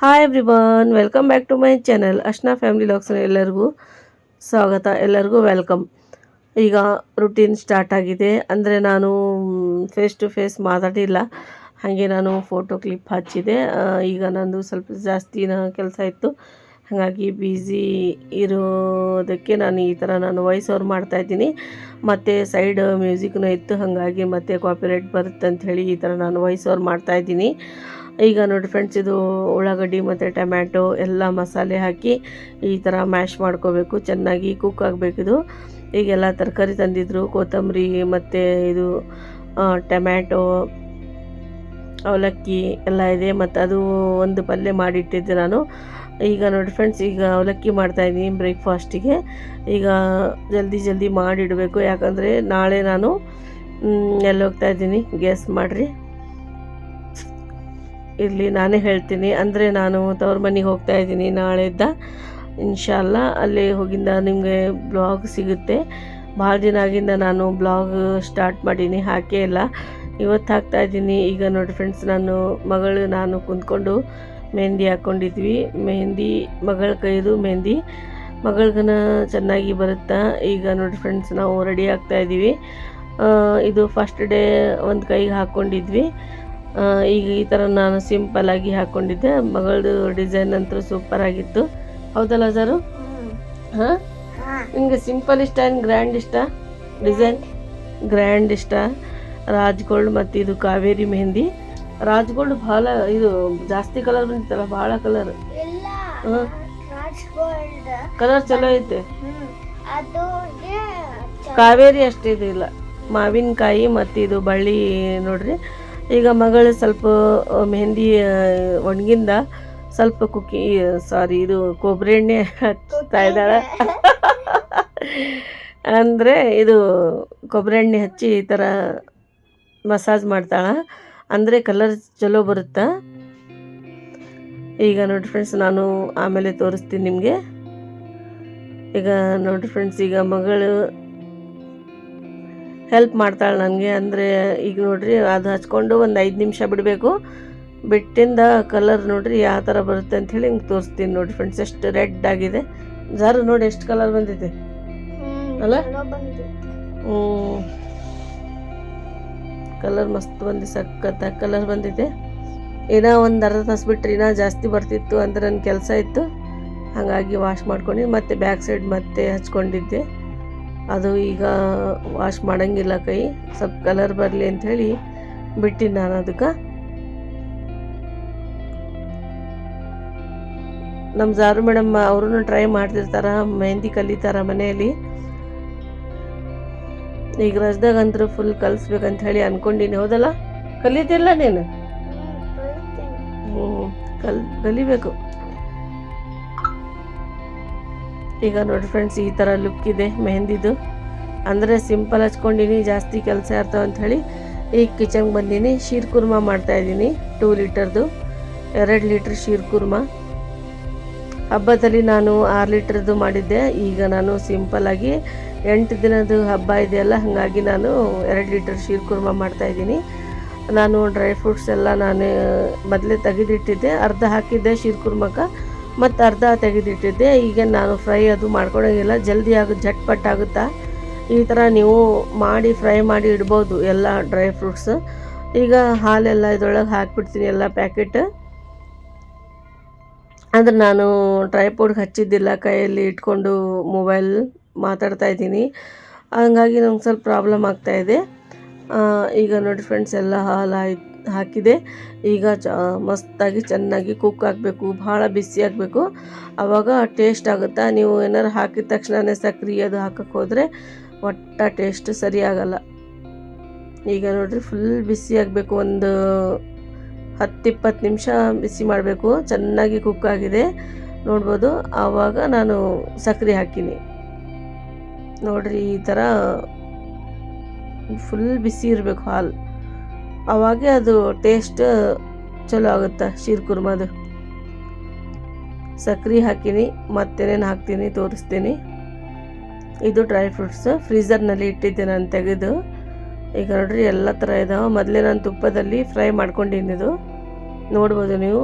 Hi everyone welcome back to my channel Ashna family logs ಎಲ್ಲರಿಗೂ ಸ್ವಾಗತ, ಎಲ್ಲರಿಗೂ welcome ಈಗ ರುಟೀನ್ ಸ್ಟಾರ್ಟ್ ಆಗಿದೆ, ಅಂದರೆ ನಾನು ಫೇಸ್ ಟು ಫೇಸ್ ಮಾತಾಡಿಲ್ಲ. ಹಾಗೆ ನಾನು ಫೋಟೋ ಕ್ಲಿಪ್ ಹಚ್ಚಿದೆ. ಈಗ ನಂದು ಸ್ವಲ್ಪ ಜಾಸ್ತಿನ ಕೆಲಸ ಇತ್ತು. ಹಾಗಾಗಿ ಬ್ಯುಸಿ ಇರೋದಕ್ಕೆ ನಾನು ಈ ಥರ ನಾನು ವಾಯ್ಸ್ ಓವರ್ ಮಾಡ್ತಾಯಿದ್ದೀನಿ ಮತ್ತು ಸೈಡ್ ಮ್ಯೂಸಿಕ್ನೂ ಇತ್ತು, ಹಾಗಾಗಿ ಮತ್ತೆ ಕಾಪಿರೈಟ್ ಬರುತ್ತೆ ಅಂತ ಹೇಳಿ ಈ ಥರ ನಾನು ವಾಯ್ಸ್ ಓವರ್ ಮಾಡ್ತಾಯಿದ್ದೀನಿ ಈಗ ನೋಡಿ ಫ್ರೆಂಡ್ಸ್ ಇದು ಉಳ್ಳಾಗಡ್ಡಿ ಮತ್ತು ಟೊಮ್ಯಾಟೊ ಎಲ್ಲ ಮಸಾಲೆ ಹಾಕಿ ಈ ಥರ ಮ್ಯಾಶ್ ಮಾಡ್ಕೋಬೇಕು. ಚೆನ್ನಾಗಿ ಕುಕ್ ಆಗಬೇಕಿದು ಈಗೆಲ್ಲ ತರಕಾರಿ ತಂದಿದ್ರು, ಕೊತ್ತಂಬರಿ ಮತ್ತು ಇದು ಟೊಮ್ಯಾಟೊ, ಅವಲಕ್ಕಿ ಎಲ್ಲ ಇದೆ. ಮತ್ತು ಅದು ಒಂದು ಪಲ್ಯ ಮಾಡಿಟ್ಟಿದ್ದೆ ನಾನು. ಈಗ ನೋಡಿ ಫ್ರೆಂಡ್ಸ್ ಈಗ ಅವಲಕ್ಕಿ ಮಾಡ್ತಾಯಿದ್ದೀನಿ ಬ್ರೇಕ್ಫಾಸ್ಟಿಗೆ ಈಗ ಜಲ್ದಿ ಜಲ್ದಿ ಮಾಡಿಡಬೇಕು. ಯಾಕಂದರೆ ನಾಳೆ ನಾನು ಎಲ್ಲೋಗ್ತಾಯಿದ್ದೀನಿ ಗೆಸ್ ಮಾಡಿರಿ. ಇರಲಿ, ನಾನೇ ಹೇಳ್ತೀನಿ. ಅಂದರೆ ನಾನು ತವ್ರ ಮನೆಗೆ ಹೋಗ್ತಾ ಇದ್ದೀನಿ ನಾಳೆದ್ದ. ಇನ್ಶಾಲ್ಲ, ಅಲ್ಲಿ ಹೋಗಿಂದ ನಿಮಗೆ ಬ್ಲಾಗ್ ಸಿಗುತ್ತೆ. ಭಾಳ ದಿನ ಆಗಿಂದ ನಾನು ಬ್ಲಾಗ್ ಸ್ಟಾರ್ಟ್ ಮಾಡೀನಿ, ಹಾಕೇ ಇಲ್ಲ. ಇವತ್ತು ಹಾಕ್ತಾ ಇದ್ದೀನಿ. ಈಗ ನೋಡಿ ಫ್ರೆಂಡ್ಸ್ ನಾನು ಮಗಳು, ನಾನು ಕುಂತ್ಕೊಂಡು ಮೆಹಂದಿ ಹಾಕ್ಕೊಂಡಿದ್ವಿ ಮೆಹಂದಿ, ಮಗಳ ಕೈದು ಮೆಹಂದಿ. ಮಗಳಿಗನ ಚೆನ್ನಾಗಿ ಬರುತ್ತಾ? ಈಗ ನೋಡಿ ಫ್ರೆಂಡ್ಸ್ ನಾವು ರೆಡಿ ಆಗ್ತಾ ಇದ್ದೀವಿ ಇದು ಫಸ್ಟ್ ಡೇ ಒಂದು ಕೈಗೆ ಹಾಕ್ಕೊಂಡಿದ್ವಿ ಈಗ ಈ ಥರ ನಾನು ಸಿಂಪಲ್ಲಾಗಿ ಹಾಕ್ಕೊಂಡಿದ್ದೆ ಮಗಳದು ಡಿಸೈನ್ ಅಂತೂ ಸೂಪರ್ ಆಗಿತ್ತು. ಹೌದಲ್ಲ ಸರು? ಹಾಂ? ನಿಮಗೆ ಸಿಂಪಲ್ ಇಷ್ಟ ಏನು ಗ್ರ್ಯಾಂಡ್ ಇಷ್ಟ? ಡಿಸೈನ್ ಗ್ರ್ಯಾಂಡ್ ಇಷ್ಟ. ರಾಜ್ಗೋಲ್ಡ್ ಮತ್ತು ಇದು ಕಾವೇರಿ ಮೆಹಂದಿ. ರಾಜ್ಗೋಲ್ಡ್ ಭಾಳ ಇದು ಜಾಸ್ತಿ ಕಲರ್ ಬಂದಿತ್ತಲ್ಲ ಭಾಳ ಕಲರ್ ಹಾಂ. ಕಲರ್ ಚಲೋ ಐತೆ. ಕಾವೇರಿ ಅಷ್ಟು ಇದು ಇಲ್ಲ ಮಾವಿನಕಾಯಿ ಮತ್ತು ಇದು ಬಳ್ಳಿ ನೋಡ್ರಿ. ಈಗ ಮಗಳು ಸ್ವಲ್ಪ ಮೆಹಂದಿ ಒಣಗಿಂದ ಸ್ವಲ್ಪ ಕುಕ್ಕಿ ಸಾರಿ ಇದು ಕೊಬ್ಬರಿ ಎಣ್ಣೆ ಹಚ್ತಾ ಇದ್ದಾಳೆ. ಅಂದರೆ ಇದು ಕೊಬ್ಬರಿ ಎಣ್ಣೆ ಹಚ್ಚಿ ಈ ಥರ ಮಸಾಜ್ ಮಾಡ್ತಾಳೆ. ಅಂದರೆ ಕಲರ್ ಚಲೋ ಬರುತ್ತಾ? ಈಗ ನೋಡಿ ಫ್ರೆಂಡ್ಸ್ ನಾನು ಆಮೇಲೆ ತೋರಿಸ್ತೀನಿ ನಿಮಗೆ. ಈಗ ನೋಡಿ ಫ್ರೆಂಡ್ಸ್ ಈಗ ಮಗಳು ಹೆಲ್ಪ್ ಮಾಡ್ತಾಳೆ ನನಗೆ. ಅಂದರೆ ಈಗ ನೋಡಿರಿ ಅದು ಹಚ್ಕೊಂಡು ಒಂದು ಐದು ನಿಮಿಷ ಬಿಡಬೇಕು. ಬಿಟ್ಟಿಂದ ಕಲರ್ ನೋಡಿರಿ ಯಾವ ಥರ ಬರುತ್ತೆ ಅಂತ ಹೇಳಿ ಹಿಂಗೆ ತೋರಿಸ್ತೀನಿ ನೋಡಿ ಫ್ರೆಂಡ್ಸ್ ಎಷ್ಟು ರೆಡ್ ಆಗಿದೆ. ಜಾರು ನೋಡಿ ಎಷ್ಟು ಕಲರ್ ಬಂದಿದೆ. ಅಲ್ಲ? ಕಲರ್ ಮಸ್ತ್ ಬಂದಿದೆ ಸಖತ್ತ ಕಲರ್ ಬಂದಿದೆ. ಏನೋ ಒಂದು ಅರ್ಧ ತಾಸು ಬಿಟ್ಟರೆ ಇನ್ನೂ ಜಾಸ್ತಿ ಬರ್ತಿತ್ತು ಅಂದ್ರೆ ನನ್ನ ಕೆಲಸ ಇತ್ತು. ಹಾಗಾಗಿ ವಾಶ್ ಮಾಡ್ಕೊಂಡು ಮತ್ತೆ ಬ್ಯಾಕ್ ಸೈಡ್ ಮತ್ತೆ ಹಚ್ಕೊಂಡಿದ್ದೆ. ಅದು ಈಗ ವಾಶ್ ಮಾಡಂಗಿಲ್ಲ ಕೈ. ಸ್ವಲ್ಪ ಕಲರ್ ಬರಲಿ ಅಂಥೇಳಿ ಬಿಟ್ಟಿನಿ ನಾನು ಅದಕ್ಕೆ ನಮ್ಮ ಜಾರು ಮೇಡಮ್ ಅವರು ಟ್ರೈ ಮಾಡ್ತಿರ್ತಾರ ಮೆಹಂದಿ ಕಲಿತಾರ ಮನೆಯಲ್ಲಿ. ಈಗ ರಜದಾಗ ಅಂದ್ರೆ ಫುಲ್ ಕಲಿಸ್ಬೇಕಂತ ಹೇಳಿ ಅನ್ಕೊಂಡಿನಿ ಹೌದಲ್ಲ? ಕಲಿತಿಲ್ಲ ನೀನು? ಹ್ಞೂ ಕಲ್ ಕಲಿಬೇಕು. ಈಗ ನೋಡಿ ಫ್ರೆಂಡ್ಸ್ ಈ ಥರ ಲುಕ್ ಇದೆ, ಮೆಹಂದಿದು. ಅಂದರೆ ಸಿಂಪಲ್ ಹಚ್ಕೊಂಡಿನಿ, ಜಾಸ್ತಿ ಕೆಲಸ ಇರ್ತಾವೆ ಅಂಥೇಳಿ ಈಗ ಕಿಚನ್ಗೆ ಬಂದೀನಿ. ಶೀರ್ ಕುರ್ಮಾ ಮಾಡ್ತಾಯಿದ್ದೀನಿ ಟೂ ಲೀಟರ್ದು ಎರಡು ಲೀಟ್ರ್ ಶೀರ್ ಕುರ್ಮಾ. ಹಬ್ಬದಲ್ಲಿ ನಾನು ಆರು ಲೀಟ್ರದ್ದು ಮಾಡಿದ್ದೆ. ಈಗ ನಾನು ಸಿಂಪಲ್ಲಾಗಿ ಎಂಟು ದಿನದ ಹಬ್ಬ ಇದೆಯಲ್ಲ ಹಾಗಾಗಿ ನಾನು ಎರಡು ಲೀಟರ್ ಶೀರ್ ಕುರ್ಮಾ ಮಾಡ್ತಾಯಿದ್ದೀನಿ ನಾನು ಡ್ರೈ ಫ್ರೂಟ್ಸ್ ಎಲ್ಲ ನಾನು, ಮೊದಲೇ ತೆಗೆದಿಟ್ಟಿದ್ದೆ. ಅರ್ಧ ಹಾಕಿದ್ದೆ ಶೀರ್ ಕುರ್ಮಕ್ಕೆ ಮತ್ತು ಅರ್ಧ ತೆಗೆದಿಟ್ಟಿದ್ದೆ. ಈಗ ನಾನು ಫ್ರೈ ಅದು ಮಾಡ್ಕೊಳ್ಳೋಂಗಿಲ್ಲ ಜಲ್ದಿ ಆಗುತ್ತೆ ಝಟ್ಪಟ್ ಆಗುತ್ತಾ? ಈ ಥರ ನೀವು ಮಾಡಿ ಫ್ರೈ ಮಾಡಿ ಇಡ್ಬೋದು ಎಲ್ಲ ಡ್ರೈ ಫ್ರೂಟ್ಸ್ ಈಗ ಹಾಲೆಲ್ಲ ಇದ್ರೊಳಗೆ ಹಾಕಿಬಿಡ್ತೀನಿ ಎಲ್ಲ ಪ್ಯಾಕೆಟ್ ಆದರೆ ನಾನು ಟ್ರೈಪೋಡ್ಗೆ ಹಚ್ಚಿದ್ದಿಲ್ಲ. ಕೈಯಲ್ಲಿ ಇಟ್ಕೊಂಡು ಮೊಬೈಲ್ ಮಾತಾಡ್ತಾ ಇದ್ದೀನಿ. ಹಂಗಾಗಿ ನಂಗೆ ಸ್ವಲ್ಪ ಪ್ರಾಬ್ಲಮ್ ಆಗ್ತಾಯಿದೆ ಈಗ ನೋಡಿ ಫ್ರೆಂಡ್ಸ್ ಎಲ್ಲ ಹಾಲು ಹಾಕಿದೆ. ಈಗ ಚ, ಮಸ್ತಾಗಿ ಚೆನ್ನಾಗಿ ಕುಕ್ ಆಗಬೇಕು, ಭಾಳ ಬಿಸಿ ಆಗಬೇಕು. ಆವಾಗ ಟೇಸ್ಟ್ ಆಗುತ್ತಾ? ನೀವು ಏನಾರು ಹಾಕಿದ ತಕ್ಷಣವೇ ಸಕ್ರೆ ಅದು ಹಾಕಕ್ಕೆ ಹೋದರೆ ಒಟ್ಟ ಟೇಸ್ಟ್ ಸರಿಯಾಗಲ್ಲ ಈಗ ನೋಡಿರಿ ಫುಲ್ ಬಿಸಿ ಆಗಬೇಕು, ಒಂದು ಹತ್ತು ಇಪ್ಪತ್ತು ನಿಮಿಷ ಬಿಸಿ ಮಾಡಬೇಕು. ಚೆನ್ನಾಗಿ ಕುಕ್ ಆಗಿದೆ. ನೋಡ್ಬೋದು. ಆವಾಗ ನಾನು ಸಕ್ಕರೆ ಹಾಕಿನಿ. ನೋಡಿರಿ ಈ ಥರ ಫುಲ್ ಬಿಸಿ ಇರಬೇಕು ಹಾಲು. ಅವಾಗೆ ಅದು ಟೇಸ್ಟ್ ಚಲೋ ಆಗುತ್ತೆ ಶೀರ್ ಕುರ್ಮದು. ಸಕ್ರೆ ಹಾಕಿನಿ, ಮತ್ತೇನೇನು ಹಾಕ್ತೀನಿ ತೋರಿಸ್ತೀನಿ. ಇದು ಡ್ರೈ ಫ್ರೂಟ್ಸ್ ಫ್ರೀಝರ್ನಲ್ಲಿ ಇಟ್ಟಿದ್ದೆ ನಾನು ತೆಗೆದು. ಈಗ ನೋಡ್ರಿ ಎಲ್ಲ ಥರ ಇದಾವೆ. ಮೊದಲೇ ನಾನು ತುಪ್ಪದಲ್ಲಿ ಫ್ರೈ ಮಾಡ್ಕೊಂಡಿನಿ ಇದು. ನೋಡ್ಬೋದು ನೀವು.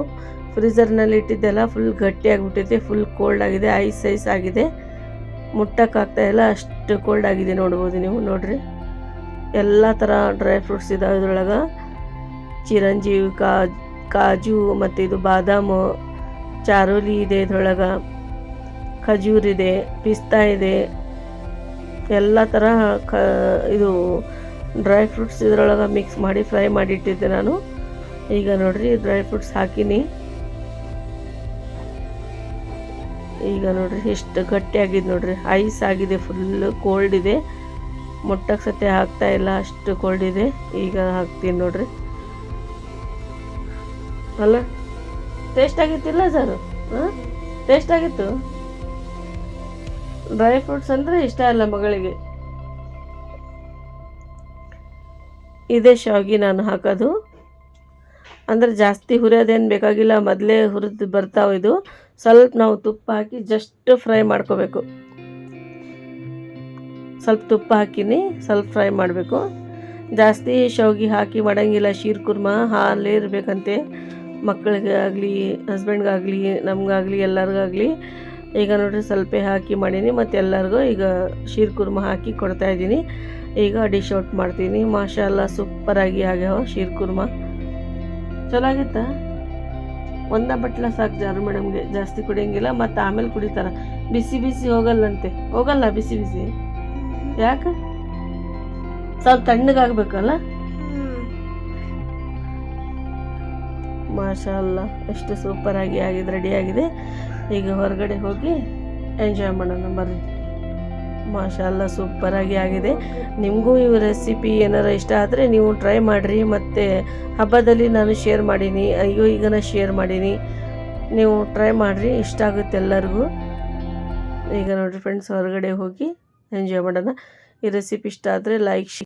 ಫ್ರೀಝರ್ನಲ್ಲಿ ಇಟ್ಟಿದ್ದೆಲ್ಲ ಫುಲ್ ಗಟ್ಟಿಯಾಗಿಬಿಟ್ಟಿದೆ ಫುಲ್ ಕೋಲ್ಡ್ ಆಗಿದೆ ಐಸ್ ಐಸ್ ಆಗಿದೆ. ಮುಟ್ಟಕ್ಕಾಗ್ತಾ ಇಲ್ಲ, ಅಷ್ಟು ಕೋಲ್ಡ್ ಆಗಿದೆ ನೋಡ್ಬೋದು ನೀವು. ನೋಡ್ರಿ. ಎಲ್ಲ ಥರ ಡ್ರೈ ಫ್ರೂಟ್ಸ್ ಇದಾವೆ ಇದ್ರೊಳಗೆ. ಚಿರಂಜೀವಿ ಕಾಜು ಮತ್ತು ಇದು ಬಾದಾಮು, ಚಾರೋಲಿ ಇದೆ ಇದ್ರೊಳಗೆ. ಖಜೂರ್ ಇದೆ, ಪಿಸ್ತಾ ಇದೆ. ಎಲ್ಲ ಥರ ಕ, ಇದು ಡ್ರೈ ಫ್ರೂಟ್ಸ್ ಇದ್ರೊಳಗೆ ಮಿಕ್ಸ್ ಮಾಡಿ ಫ್ರೈ ಮಾಡಿ ಇಟ್ಟಿದ್ದೆ ನಾನು. ಈಗ ನೋಡ್ರಿ ಡ್ರೈ ಫ್ರೂಟ್ಸ್ ಹಾಕಿನಿ. ಈಗ ನೋಡ್ರಿ ಎಷ್ಟು ಗಟ್ಟಿಯಾಗಿದೆ ನೋಡ್ರಿ. ಐಸ್ ಆಗಿದೆ ಫುಲ್ ಕೋಲ್ಡ್ ಇದೆ. ಮುಟ್ಟಕ್ಕೆ ಸತ್ಯ ಹಾಕ್ತಾ ಇಲ್ಲ, ಅಷ್ಟು ಕೋಲ್ಡ್ ಇದೆ. ಈಗ ಹಾಕ್ತೀನಿ ನೋಡ್ರಿ. ಅಲ್ಲ ಟೇಸ್ಟ್ ಆಗಿತ್ತಿಲ್ಲ ಸರ್ ಹಾಂ? ಟೇಸ್ಟ್ ಆಗಿತ್ತು? ಡ್ರೈ ಫ್ರೂಟ್ಸ್ ಅಂದರೆ ಇಷ್ಟ ಇಲ್ಲ ಮಗಳಿಗೆ. ಇದೇ ಶಾವಿಗೆ ನಾನು ಹಾಕೋದು. ಅಂದರೆ ಜಾಸ್ತಿ ಹುರಿಯೋದೇನು ಬೇಕಾಗಿಲ್ಲ, ಮೊದಲೇ ಹುರಿದು ಬರ್ತಾವೆ ಇದು. ಸ್ವಲ್ಪ ನಾವು ತುಪ್ಪ ಹಾಕಿ ಜಸ್ಟ್ ಫ್ರೈ ಮಾಡ್ಕೋಬೇಕು. ಸ್ವಲ್ಪ ತುಪ್ಪ ಹಾಕಿನಿ, ಸ್ವಲ್ಪ ಫ್ರೈ ಮಾಡಬೇಕು. ಜಾಸ್ತಿ ಶಾವಿಗೆ ಹಾಕಿ ಮಾಡೋಂಗಿಲ್ಲ, ಶೀರ್ ಕುರ್ಮ, ಹಾಲೇ ಇರಬೇಕಂತೆ. ಮಕ್ಕಳಿಗೆ ಆಗಲಿ ಹಸ್ಬೆಂಡ್ಗಾಗಲಿ, ನಮಗಾಗಲಿ, ಎಲ್ಲರಿಗಾಗಲಿ. ಈಗ ನೋಡಿರಿ ಸ್ವಲ್ಪ ಹಾಕಿ ಮಾಡೀನಿ, ಮತ್ತು ಎಲ್ಲರಿಗೂ ಈಗ ಶೀರ್ ಕುರ್ಮ ಹಾಕಿ ಕೊಡ್ತಾ ಇದ್ದೀನಿ. ಈಗ ಡಿಶ್ ಔಟ್ ಮಾಡ್ತೀನಿ. ಮಾಷಾಲ್ಲ ಸೂಪರಾಗಿ ಆಗ್ಯಾವ ಶೀರ್ ಕುರ್ಮ. ಚಲೋ ಆಗಿತ್ತಾ ಒಂದ ಬಟ್ಲ ಸಾಕು ಜಾರು ಮೇಡಮ್ಗೆ, ಜಾಸ್ತಿ ಕುಡಿಯಂಗಿಲ್ಲ, ಮತ್ತು ಆಮೇಲೆ ಕುಡಿತಾರ. ಬಿಸಿ ಬಿಸಿ ಹೋಗಲ್ಲಂತೆ. ಹೋಗಲ್ಲ ಬಿಸಿ ಬಿಸಿ. ಯಾಕೆ? ಸ್ವಲ್ಪ ತಣ್ಣಗಾಗಬೇಕಲ್ಲ? ಮಾಷಲ್ಲ ಎಷ್ಟು ಸೂಪರಾಗಿ ಆಗಿದೆ ರೆಡಿ ಆಗಿದೆ. ಈಗ ಹೊರಗಡೆ ಹೋಗಿ ಎಂಜಾಯ್ ಮಾಡೋಣ, ಬರ್ರಿ. ಮಾಷಾಲ್ಲ ಸೂಪರಾಗಿ ಆಗಿದೆ. ನಿಮಗೂ ಈ ರೆಸಿಪಿ ಏನಾರ ಇಷ್ಟ ಆದರೆ ನೀವು ಟ್ರೈ ಮಾಡಿರಿ. ಮತ್ತು ಹಬ್ಬದಲ್ಲಿ ನಾನು ಶೇರ್ ಮಾಡೀನಿ. ಅಯ್ಯೋ, ಈಗ ಶೇರ್ ಮಾಡೀನಿ. ನೀವು ಟ್ರೈ ಮಾಡಿರಿ, ಇಷ್ಟ ಆಗುತ್ತೆ ಎಲ್ಲರಿಗೂ. ಈಗ ನೋಡಿರಿ ಫ್ರೆಂಡ್ಸ್ ಹೊರಗಡೆ ಹೋಗಿ ಎಂಜಾಯ್ ಮಾಡೋಣ. ಈ ರೆಸಿಪಿ ಇಷ್ಟ ಆದರೆ ಲೈಕ್ ಶಿ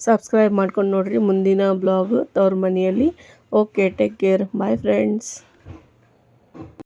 ಸಬ್ಸ್ಕ್ರೈಬ್ ಮಾಡ್ಕೊಂಡು ನೋಡಿರಿ ಮುಂದಿನ ಬ್ಲಾಗ್ ತವ್ರ ಮನೆಯಲ್ಲಿ. Okay take care bye friends